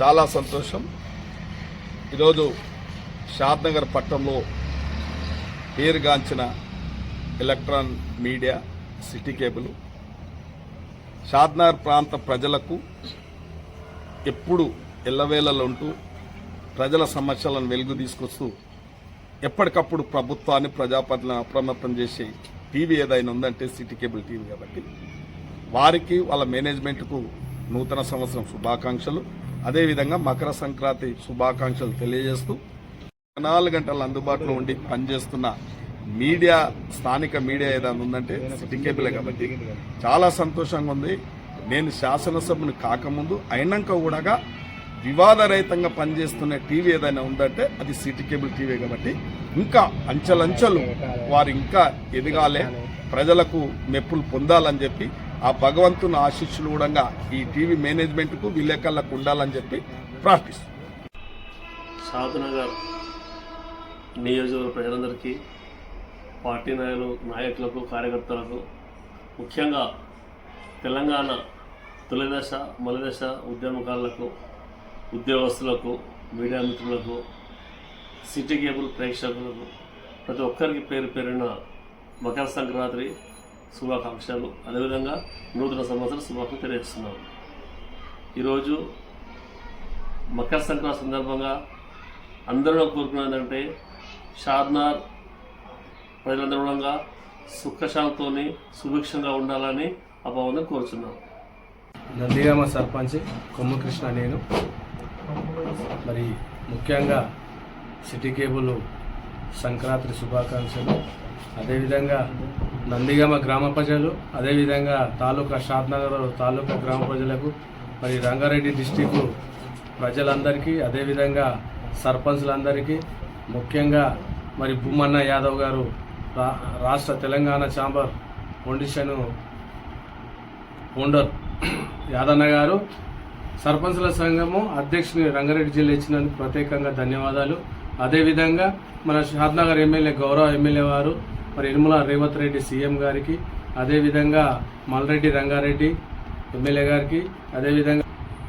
చాలా సంతోషం. ఈరోజు షాద్నగర్ పట్టణంలో పేరుగాంచిన electron media City Cable. Shadnagar ప్రాంత ప్రజలకు ఎప్పుడు ఎల్లవేళలు ఉంటూ ప్రజల సమస్యలను వెలుగు తీసుకొస్తూ ఎప్పటికప్పుడు ప్రభుత్వాన్ని ప్రజాపతిని అప్రమత్తం చేసే టీవీ ఏదైనా ఉందంటే సిటీ కేబుల్ టీవీ కాబట్టి వారికి వాళ్ళ మేనేజ్మెంట్కు నూతన సంవత్సరం శుభాకాంక్షలు. అదేవిధంగా మకర సంక్రాంతి శుభాకాంక్షలు తెలియజేస్తూ నాలుగు గంటలు అందుబాటులో ఉండి పనిచేస్తున్న మీడియా స్థానిక మీడియా ఏదైనా ఉందంటే సిటీ కేబులే కాబట్టి చాలా సంతోషంగా ఉంది. నేను శాసనసభ్యుని కాకముందు అయినాక కూడా వివాదరహితంగా పనిచేస్తున్న టీవీ ఏదైనా ఉందంటే అది సిటీ కేబుల్ టీవీ కాబట్టి ఇంకా అంచెలంచెలు వారు ఇంకా ఎదగాలే. ప్రజలకు మెప్పులు పొందాలని చెప్పి ఆ భగవంతుని ఆశీస్సులు కూడా ఈ టీవీ మేనేజ్మెంట్కు విలేకరులకు ఉండాలని చెప్పి ప్రార్థిస్తున్నాను షాద్నగర్ నియోజకవర్గ ప్రజలందరికీ పార్టీ నాయకులు నాయకులకు కార్యకర్తలకు ముఖ్యంగా తెలంగాణ తొలిదశ మొదటిదశ ఉద్యమకారులకు ఉద్యోగస్తులకు మీడియా మిత్రులకు సిటీ కేబుల్ ప్రేక్షకులకు ప్రతి ఒక్కరికి పేరు పేరున మకర సంక్రాంతి శుభాకాంక్షలు. అదేవిధంగా నూతన సంవత్సర శుభాకాంక్షలు తెలియజేస్తున్నాను ఈరోజు మకర సంక్రాంతి సందర్భంగా అందరూ కోరుకున్నది షార్నార్ షాద్నార్ ప్రజలందరూ కూడా సుఖశాంతితోని సుభిక్షంగా ఉండాలని ఆ భగవంతుని కోరుచున్నాం. నందిగామ సర్పంచ్ కొమ్మకృష్ణ నేను. మరి ముఖ్యంగా సిటీ కేబుల్ సంక్రాంతి శుభాకాంక్షలు. అదేవిధంగా నందిగామ గ్రామ ప్రజలు అదేవిధంగా తాలూకా షాద్నగర్ తాలూకా గ్రామ ప్రజలకు మరి రంగారెడ్డి డిస్టిక్ ప్రజలందరికీ అదేవిధంగా సర్పంచ్లందరికీ ముఖ్యంగా మరి భూమన్న యాదవ్ గారు రా రాష్ట్ర Telangana chamber foundation founder Yadanna గారు సర్పంచ్ల సంఘము అధ్యక్షుని రంగారెడ్డి జిల్లా ఇచ్చినందుకు ప్రత్యేకంగా ధన్యవాదాలు. అదేవిధంగా మన షాద్నగర్ ఎమ్మెల్యే గౌరవ ఎమ్మెల్యే వారు మరి ఇరుమల రేవంత్ రెడ్డి సీఎం గారికి అదేవిధంగా మల్రెడ్డి రంగారెడ్డి ఎమ్మెల్యే గారికి అదేవిధంగా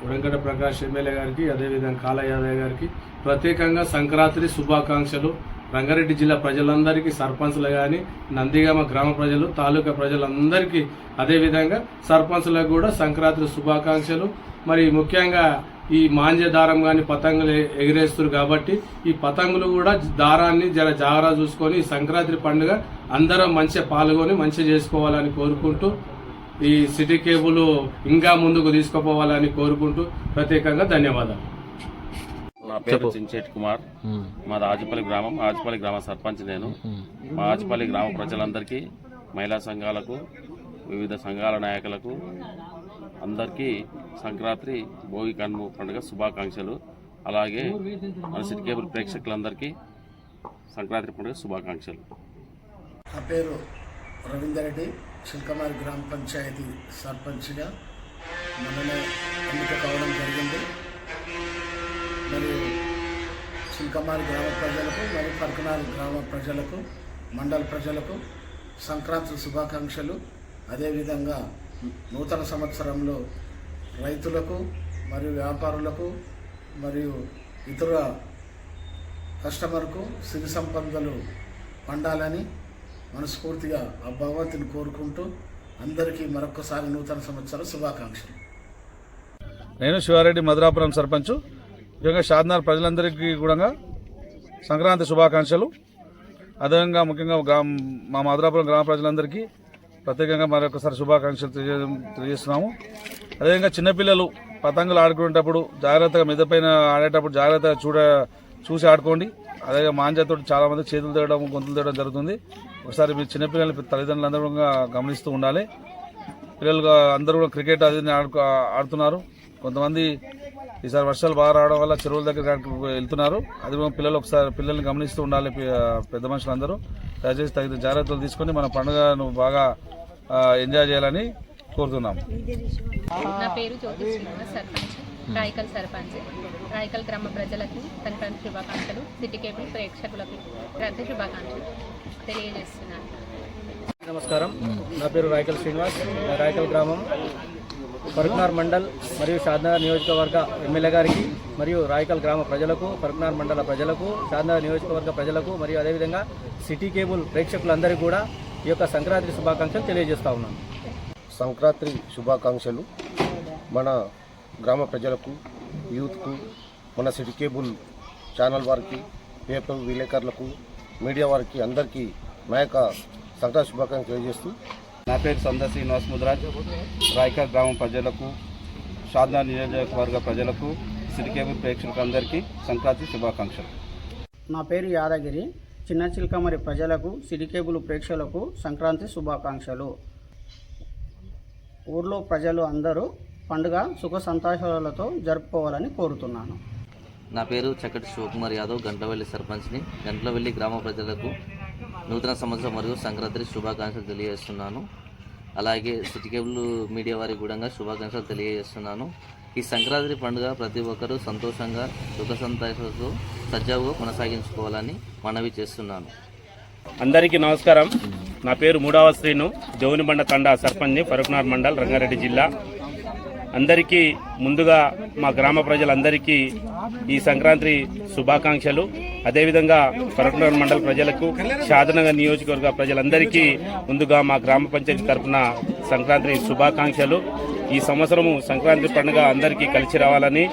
వెంకట ప్రకాష్ ఎమ్మెల్యే గారికి అదేవిధంగా కాల యాదవ్ గారికి ప్రత్యేకంగా సంక్రాంతి శుభాకాంక్షలు. రంగారెడ్డి జిల్లా ప్రజలందరికీ సర్పంచ్లు కానీ నందిగామ గ్రామ ప్రజలు తాలూకా ప్రజలందరికీ అదేవిధంగా సర్పంచ్లకు కూడా సంక్రాంతి శుభాకాంక్షలు. మరి ముఖ్యంగా ఈ మాంజ దారం కానీ పతంగులు ఎ- ఎగిరేస్తారు కాబట్టి ఈ పతంగులు కూడా దారాన్ని జర జాగ్రత్త చూసుకొని సంక్రాంతి పండుగ అందరం మంచిగా పాల్గొని మంచిగా చేసుకోవాలని కోరుకుంటూ ఈ సిటీ కేబుల్ ఇంకా ముందుకు తీసుకుపోవాలని కోరుకుంటూ ప్రత్యేకంగా ధన్యవాదాలు. నా పేరు చించేటి కుమార్. మాది ఆజిపల్లి గ్రామం ఆజిపల్లి గ్రామ సర్పంచ్ నేను. మా ఆజిపల్లి గ్రామ ప్రజలందరికీ మహిళా సంఘాలకు వివిధ సంఘాల నాయకులకు అందరికీ సంక్రాంతి భోగి కన్ను పండుగ శుభాకాంక్షలు. అలాగే మన సిటీ కేబుల్ ప్రేక్షకులందరికీ సంక్రాంతి పండుగ శుభాకాంక్షలు. నా పేరు రవీందర్ రెడ్డి చిల్కమారి గ్రామ పంచాయతీ సర్పంచ్గా మనమే ఎన్నిక కావడం జరిగింది. మరియు చిల్కమారి గ్రామ ప్రజలకు మరియు పరకనాలు గ్రామ ప్రజలకు మండల ప్రజలకు సంక్రాంతి శుభాకాంక్షలు. అదేవిధంగా నూతన సంవత్సరంలో రైతులకు మరియు వ్యాపారులకు మరియు ఇతర కస్టమర్కు సిరి సంపదలు పండాలని మనస్ఫూర్తిగా ఆ భగవంతుని కోరుకుంటూ అందరికీ మరొకసారి నూతన సంవత్సర శుభాకాంక్షలు. నేను శివారెడ్డి మధురాపురం సర్పంచ్. ముఖ్యంగా షాద్నార్ ప్రజలందరికీ కూడా సంక్రాంతి శుభాకాంక్షలు. అదేవిధంగా ముఖ్యంగా గ్రామ మా మధురాపురం గ్రామ ప్రజలందరికీ ప్రత్యేకంగా మరొకసారి శుభాకాంక్షలు తెలియ తెలియజేస్తున్నాము. అదేవిధంగా చిన్నపిల్లలు పతంగులు ఆడుకునేటప్పుడు జాగ్రత్తగా మిదపైన ఆడేటప్పుడు జాగ్రత్తగా చూడ చూసి ఆడుకోండి. అదే మాంజాతో చాలామంది చేతులు తేయడం గొంతులు తేయడం జరుగుతుంది. ఒకసారి మీ చిన్నపిల్లలు తల్లిదండ్రులందరూ కూడా గమనిస్తూ ఉండాలి. పిల్లలు అందరూ కూడా క్రికెట్ అది ఆడుకో ఆడుతున్నారు. కొంతమంది ఈసారి వర్షాలు బాగా రావడం వల్ల చెరువుల దగ్గర వెళ్తున్నారు. అది పిల్లలు ఒకసారి పిల్లల్ని గమనిస్తూ ఉండాలి పెద్ద మనుషులందరూ దయచేసి తగిన జాగ్రత్తలు తీసుకొని మన పండుగను బాగా ఎంజాయ్ చేయాలని కోరుతున్నాం. నా పేరు జ్యోతి శ్రీనివాస్ సర్పంచ్ రాయకల్ సర్పంచ్. రాయకల్ గ్రామ ప్రజలకు సంక్రాంతి శుభాకాంక్షలు సిటీ కేబుల్ ప్రేక్షకులకు సంక్రాంతి శుభాకాంక్షలు తెలియజేస్తున్నాను నమస్కారం. నా పేరు రాయకల్ శ్రీనివాస్. రాయకల్ గ్రామం ఫరక్నార్ మండల్ మరియు షాద్నగర్ నియోజకవర్గ ఎమ్మెల్యే గారికి మరియు రాయకల్ గ్రామ ప్రజలకు ఫరక్నార్ మండల ప్రజలకు షాద్నగర్ నియోజకవర్గ ప్రజలకు మరియు అదేవిధంగా సిటీ కేబుల్ ప్రేక్షకులందరికీ కూడా ఈ యొక్క సంక్రాంతి శుభాకాంక్షలు తెలియజేస్తా ఉన్నాను. సంక్రాంతి శుభాకాంక్షలు. మన గ్రామ ప్రజలకు యూత్కు మన సిటీ కేబుల్ ఛానల్ వారికి పేపర్ విలేకరులకు మీడియా వారికి అందరికీ మా యొక్క సంక్రాంతి శుభాకాంక్షలు తెలియజేస్తూ నా పేరు సంద శ్రీనివాస్ ముద్రాజ్. రాయకల్ గ్రామం ప్రజలకు షాద్నా నియోజకవర్గ ప్రజలకు సిరికేబుల్ ప్రేక్షకులకు అందరికీ సంక్రాంతి శుభాకాంక్షలు. నా పేరు యాదగిరి. చిన్న చిల్కమరి ప్రజలకు సిటీ కేబుల్ ప్రేక్షకులకు సంక్రాంతి శుభాకాంక్షలు. ఊర్లో ప్రజలు అందరూ పండుగ సుఖ సంతోషాలతో జరుపుకోవాలని కోరుతున్నాను. నా పేరు చక్కటి శివకుమార్ యాదవ్ గంట్లవెల్లి సర్పంచ్ని. గంట్లవెల్లి గ్రామ ప్రజలకు నూతన సంవత్సరం మరియు సంక్రాంతి శుభాకాంక్షలు తెలియజేస్తున్నాను. అలాగే సిటీ కేబుల్ మీడియా వారికి కూడా శుభాకాంక్షలు తెలియజేస్తున్నాను. ఈ సంక్రాంతి పండుగ ప్రతి ఒక్కరూ సంతోషంగా సుఖ సంతోషాలతో సజావుగా కొనసాగించుకోవాలని మనవి చేస్తున్నాను. అందరికీ నమస్కారం. నా పేరు మూడవ శ్రీను. దేవునిబండ తండా సర్పంచ్ని ఫరూక్నార్ మండల్ రంగారెడ్డి జిల్లా. అందరికీ ముందుగా మా గ్రామ ప్రజలందరికీ ఈ సంక్రాంతి శుభాకాంక్షలు. అదేవిధంగా ఫరూక్నార్ మండల ప్రజలకు షాదనగర్ నియోజకవర్గ ప్రజలందరికీ ముందుగా మా గ్రామ పంచాయతీ తరఫున సంక్రాంతి శుభాకాంక్షలు. ఈ సంవత్సరము సంక్రాంతి పండుగ అందరికీ కలిసి రావాలని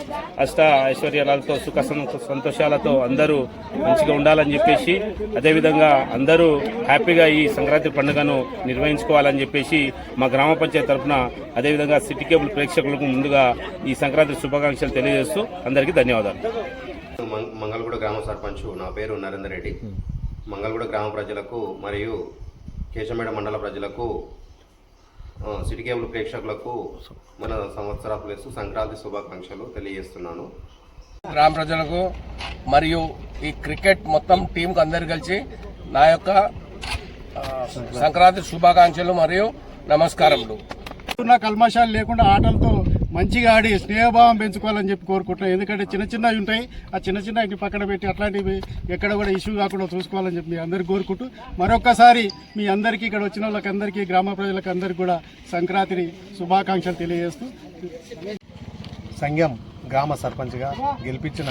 అష్ట ఐశ్వర్యాలతో సుఖ సంతోషాలతో అందరూ మంచిగా ఉండాలని చెప్పేసి అదేవిధంగా అందరూ హ్యాపీగా ఈ సంక్రాంతి పండుగను నిర్వహించుకోవాలని చెప్పేసి మా గ్రామ పంచాయతీ తరఫున అదేవిధంగా సిటీ కేబుల్ ప్రేక్షకులకు ముందుగా ఈ సంక్రాంతి శుభాకాంక్షలు తెలియజేస్తూ అందరికీ ధన్యవాదాలు. మంగళగూడ గ్రామ సర్పంచ్ నా పేరు నరేందర్ రెడ్డి. మంగళగూడ గ్రామ ప్రజలకు మరియు కేశమేడ మండల ప్రజలకు సిటీ కేబుల్ ప్రేక్షకులకు మన సంవత్సర ప్లస్ సంక్రాంతి శుభాకాంక్షలు తెలియజేస్తున్నాను. గ్రామ ప్రజలకు మరియు ఈ క్రికెట్ మొత్తం టీంకు అందరు కలిసి నా యొక్క సంక్రాంతి శుభాకాంక్షలు మరియు నమస్కారములు. ఉన్న కల్మషాలు లేకుండా ఆటలతో మంచిగా ఆడి స్నేహభావం పెంచుకోవాలని చెప్పి కోరుకుంటున్నాం. ఎందుకంటే చిన్న చిన్నవి ఉంటాయి. ఆ చిన్న చిన్నవి పక్కన పెట్టి అట్లాంటివి ఎక్కడ కూడా ఇష్యూ కాకుండా చూసుకోవాలని చెప్పి మీ అందరికీ కోరుకుంటూ మరొకసారి మీ అందరికీ ఇక్కడ వచ్చిన వాళ్ళకి అందరికీ గ్రామ ప్రజలకు అందరికీ కూడా సంక్రాంతిని శుభాకాంక్షలు తెలియజేస్తూ సంఘం గ్రామ సర్పంచ్గా గెలిపించిన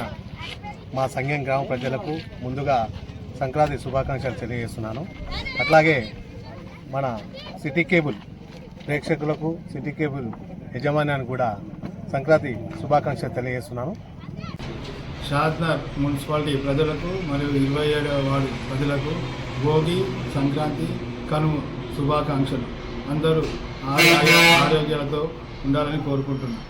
మా సంఘం గ్రామ ప్రజలకు ముందుగా సంక్రాంతి శుభాకాంక్షలు తెలియజేస్తున్నాను. అట్లాగే మన సిటీ కేబుల్ ప్రేక్షకులకు సిటీ కేబుల్ యజమాన్యాన్ని కూడా సంక్రాంతి శుభాకాంక్షలు తెలియజేస్తున్నాను. షాద్నగర్ మున్సిపాలిటీ ప్రజలకు మరియు ఇరవై ఏడవ వార్డు ప్రజలకు భోగి సంక్రాంతి కనుమ శుభాకాంక్షలు. అందరూ ఆరోగ్యాలతో ఉండాలని కోరుకుంటున్నాను